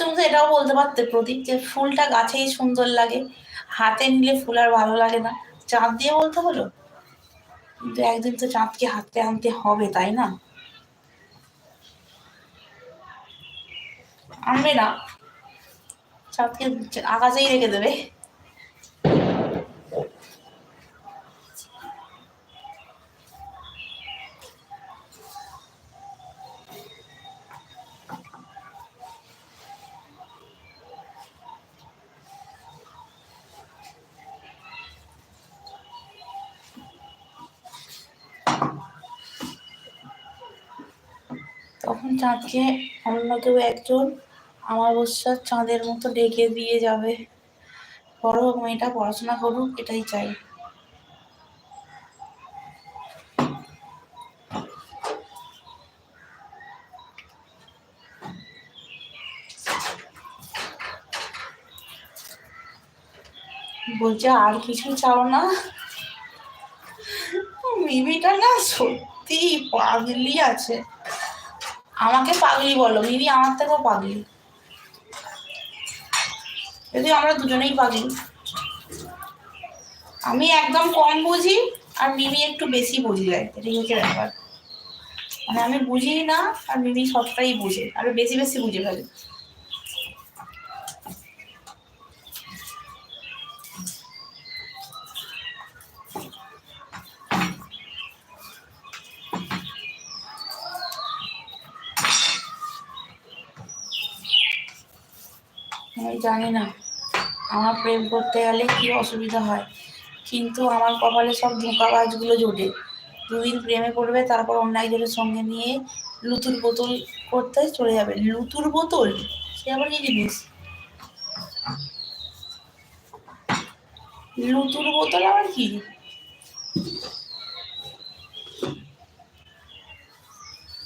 তুমি তো এটাও বলতে পারতে, প্রদীপ, যে ফুলটা গাছেই সুন্দর লাগে। হাতে নিলে ফুল আর ভালো লাগে না। চাঁদ দিয়ে বলতে হলো? কিন্তু একদিন তো চাঁদকে হাতে আনতে হবে, তাই না? আনবে না। চাঁদকে আকাশেই রেখে দেবে। তখন চাঁদকে অন্য কেউ একজন আমার অবশ্য চাঁদের মতো ডেকে দিয়ে যাবে। বড় হোক মেয়েটা পড়াশোনা করুক, এটাই চাই। বলছে, আর কিছু চাও না? মিমিটা না সত্যি পাগলি আছে। আমাকে পাগলি বলো, মিমি আমার থেকেও পাগলি। যদি আমরা দুজনেই পাগলি। আমি একদম কম বুঝি আর মিমি একটু বেশি বুঝি যায় এটাই হচ্ছে ব্যাপার? মানে আমি বুঝি না, আর মিমি সবটাই বুঝে, আর বেশি বেশি বুঝে ফেলে। আমি জানি না। আমার প্রেম করতে গেলে কি অসুবিধা হয়? কিন্তু আমার কপালে সব ধোঁকাবাজগুলো জোটে। দুদিন প্রেমে পড়বে, তারপর অন্য একজনের সঙ্গে নিয়ে লুতুর বোতল করতে চলে যাবে। লুতুর বোতল? সে আবার কি জিনিস? লুতুর বোতল আবার কি?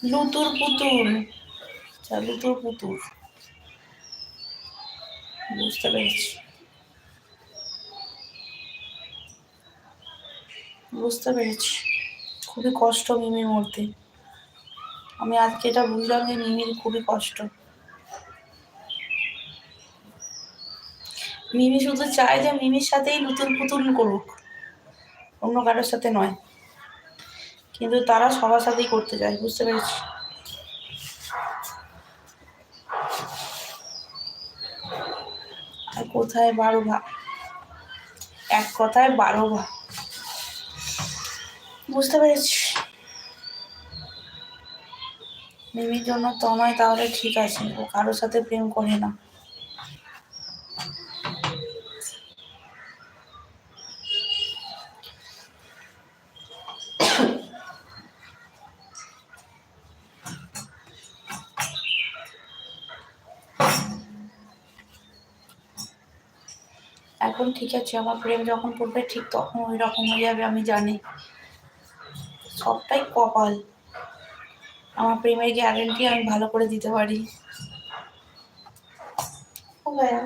লুতুর পুতুল। আচ্ছা লুতুর পুতুল। বুঝতে পেরেছি। বুঝতে পেরেছি। খুবই কষ্ট মিমির মধ্যে। আমি আজকে এটা বুঝলাম যে মিমির খুবই কষ্ট। মিমি শুধু চায় যে মিমির সাথেই নতুন পুতুল করুক, অন্য কারোর সাথে নয়। কিন্তু তারা সবার সাথেই করতে চায়, বুঝতে পেরেছি। কোথায় বারো ভা? এক কথায় বারো ভা। বুঝতে পেরেছি। মিমির জন্য তোমায় তাহলে ঠিক আছে, ও কারোর সাথে প্রেম করে না। এখন ঠিক আছে, আমার প্রেম যখন পড়বে ঠিক তখন ওই রকম হয়ে যাবে, আমি জানি। সবটাই কপাল। আমার প্রেমের গ্যারেন্টি আমি ভালো করে দিতে পারি। ও ভাইয়া।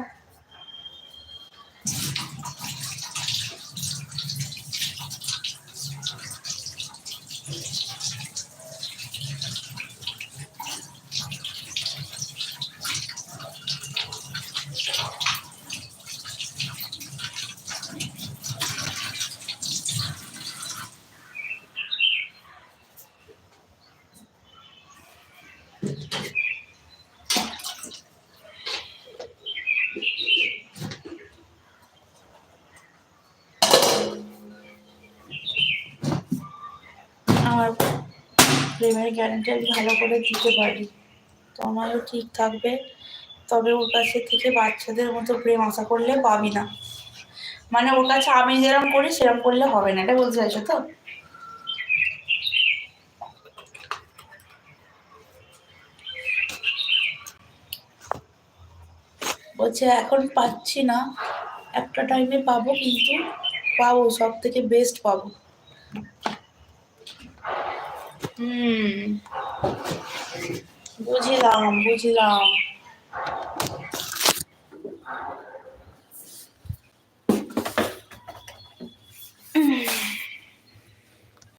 আমার প্রেমের গ্যারেন্টি আমি ভালো করে দিতে পারি। তো আমারও ঠিক থাকবে। তবে ওর কাছে থেকে বাচ্চাদের মতো প্রেম আশা করলে পাবি না। মানে ওর কাছে আমি যেরকম করি সেরকম করলে হবে না। এটা বলতে চাইছো তো? বলছে, এখন পাচ্ছি না। একটা টাইমে পাবো কিন্তু পাবো সব থেকে বেস্ট পাবো। হুম। বুঝলাম বুঝলাম।